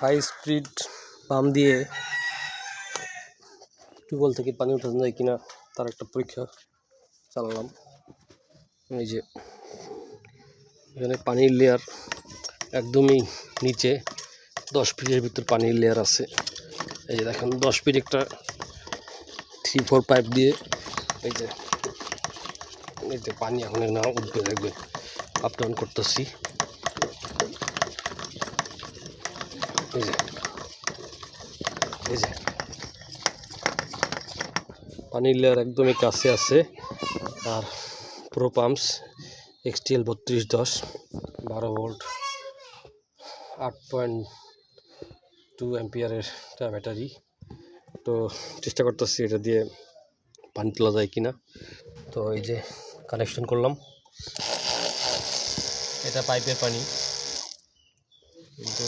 High speed pump দিয়ে tubewell থেকে পানি উঠানো যায় কিনা তার একটা পরীক্ষা চালালাম। এই যে, এখানে পানির লেয়ার একদমই নিচে, দশ ফিটের ভিতর পানির লেয়ার আছে। এই যে দেখেন, দশ ফিট একটা থ্রি ফোর পাইপ দিয়ে এই যে এই যে পানি এখন না উঠবে দেখবে আপ ডাউন করতেছি। এই যে এই যে পানির লেয়ার একদমই কাছে আছে। আর প্রো পাম্পস এক্সটিএল বত্রিশ দশ, বারো ভোল্ট আট পয়েন্ট টু অ্যাম্পিয়ারের একটা ব্যাটারি তো চেষ্টা করতেছি এটা দিয়ে পানি তোলা যায় কিনা। তো এই যে কানেকশন করলাম। এটা পাইপের পানি। কিন্তু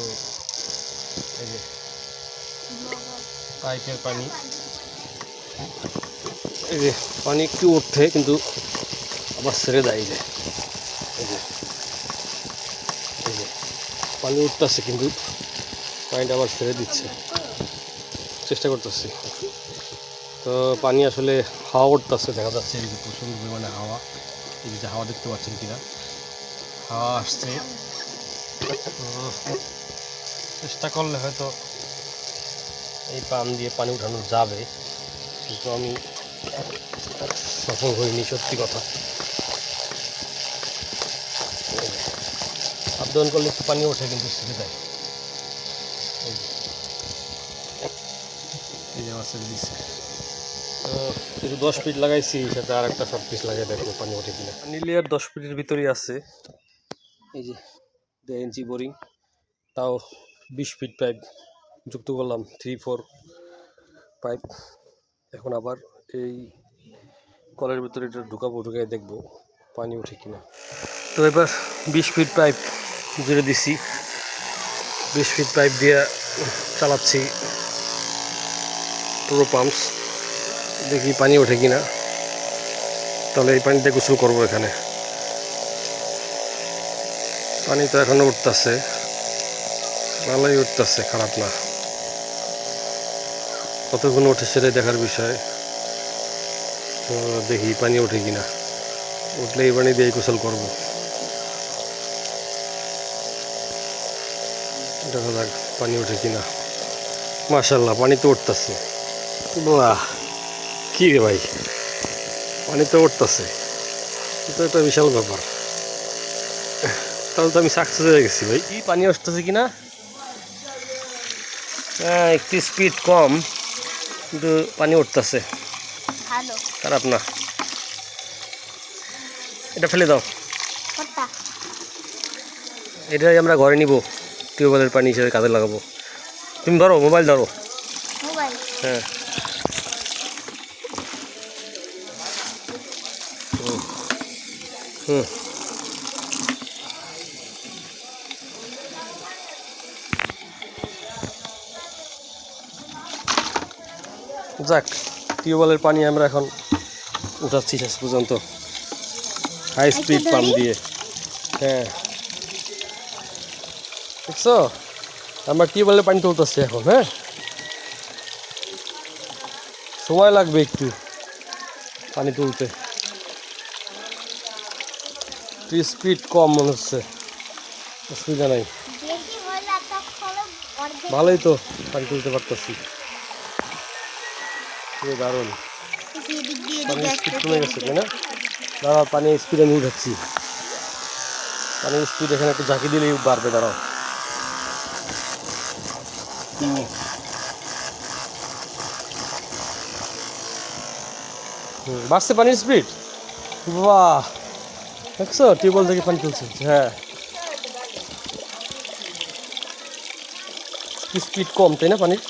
পাইপের পানি। এই যে, পানি একটু উঠছে কিন্তু আবার ছেড়ে দেয় যে, এই যে পানি উঠতেছে কিন্তু পানিটা আবার ছেড়ে দিচ্ছে। চেষ্টা করতেছি। তো পানি আসলে হাওয়া উঠতেছে, দেখা যাচ্ছে এই যে প্রচুর পরিমাণে হাওয়া। এই যে হাওয়া দেখতে পাচ্ছেন কিনা? হাওয়া আসছে। চেষ্টা করলে হয়তো এই পান দিয়ে পানি উঠানো যাবে। কিন্তু আমি সফল হইনি সত্যি কথা। ডাউন করলে একটু পানি ওঠে কিন্তু ছেড়ে দেয় এই যে। আমার দিচ্ছে তো শুধু দশ ফিট লাগাইছি সাথে আর একটা সব পিস লাগাই দেখব পানি ওঠে কিনা। পানি লেয়ার দশ ফিটের ভিতরেই আছে। এই যে দেড় ইঞ্চি বোরিং। তাও বিশ ফিট পাইপ যুক্ত করলাম থ্রি ফোর পাইপ এখন আবার এই কলের ভিতরে এটা ঢুকাবো, ঢুকাই দেখব পানি ওঠে কিনা। তো এবার বিশ ফিট পাইপ জুড়ে দিছি। বিশ ফিট পাইপ দিয়ে চালাচ্ছি পুরো পাম্পস দেখি পানি ওঠে কিনা। তাহলে এই পানিতে গোসল করব এখানে। পানি তো এখনও উঠতেছে। ভালোই উঠতেছে, খারাপ না। কতক্ষণ ওঠে সেটাই দেখার বিষয়। দেখি পানি ওঠে কিনা। উঠলে এই পানি দিয়ে গোসল করব। দেখা যাক পানি ওঠে কিনা। মাশাল্লাহ পানি তো উঠতেছে। বাহ, কি রে ভাই। পানি তো উঠতেছে। এটা একটা বিশাল ব্যাপার। তাহলে তো আমি সাকসেস হয়ে গেছি ভাই। কি পানি আসতেছে কিনা? একটু স্পিড কম কিন্তু পানি উঠতেছে। খারাপ না। এটা ফেলে দাও। এটাই আমরা ঘরে নিব টিউবওয়েলের পানি হিসেবে কাজে লাগাবো। তুমি ধরো মোবাইল ধরো। হ্যাঁ। হুম। যাক টিউবওয়েলের পানি আমরা এখন উঠাচ্ছি শেষ পর্যন্ত। হাই স্পিড পাম্প দিয়ে। হ্যাঁ। দেখছ? আমরা টিউবওয়েলের পানি তুলতেছি এখন হ্যাঁ? সময় লাগবে একটু পানি তুলতে। স্পিড কম মনে হচ্ছে। অসুবিধা নাই। ভালোই তো পানি তুলতে পারতেছি। খুবই দারুণ। পানির স্পিড কমে গেছে তাই না? দাঁড়াও পানির স্পিড আমি উঠাচ্ছি পানির স্পিড এখানে একটু ঝাঁকি দিলেই বাড়বে দাঁড়াও। বাড়ছে পানির স্পিড বাহ! দেখছ টিউবওয়েল থেকে পানি তুলছে। হ্যাঁ। স্পিড কম তাই না পানির?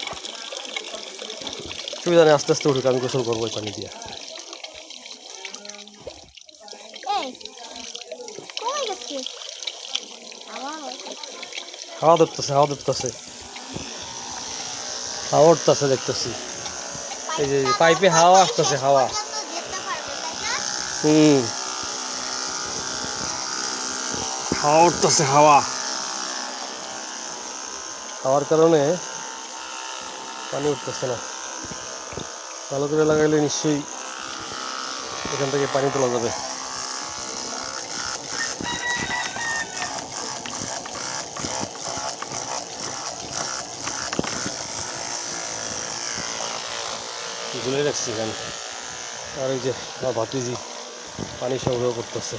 সুবিধা নেই আস্তে আস্তে উঠুক আমি গোসল করব ওই পানি দিয়ে। হাওয়া ধরতেছে হাওয়া ধরতেছে। হাওয়া উঠতেছে দেখতেছি। এই যে পাইপে হাওয়া আসতেছে হাওয়া। হুম। হাওয়া উঠতেছে হাওয়া। খাওয়ার কারণে পানি উঠতেছে না। ভালো করে লাগাইলে নিশ্চয়ই এখান থেকে পানি তোলা যাবে। ঝুলে রাখছি এখানে। আর ওই যে আমার ভাতিজি পানি সংগ্রহ করতেছে।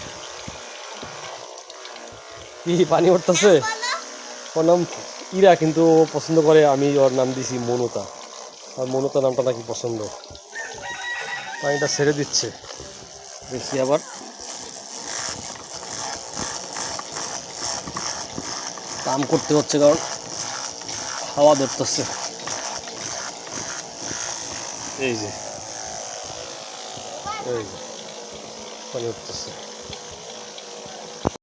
কি পানি উঠতেছে? ওর নাম ইরা কিন্তু পছন্দ করে আমি ওর নাম দিছি মনতা। আর মনতা নামটা নাকি পছন্দ। পানিটা ছেড়ে দিচ্ছে। দেখি আবার। কাম করতে হচ্ছে কারণ হাওয়া ধরতেছে। এই যে। এই যে পানি উঠতেছে।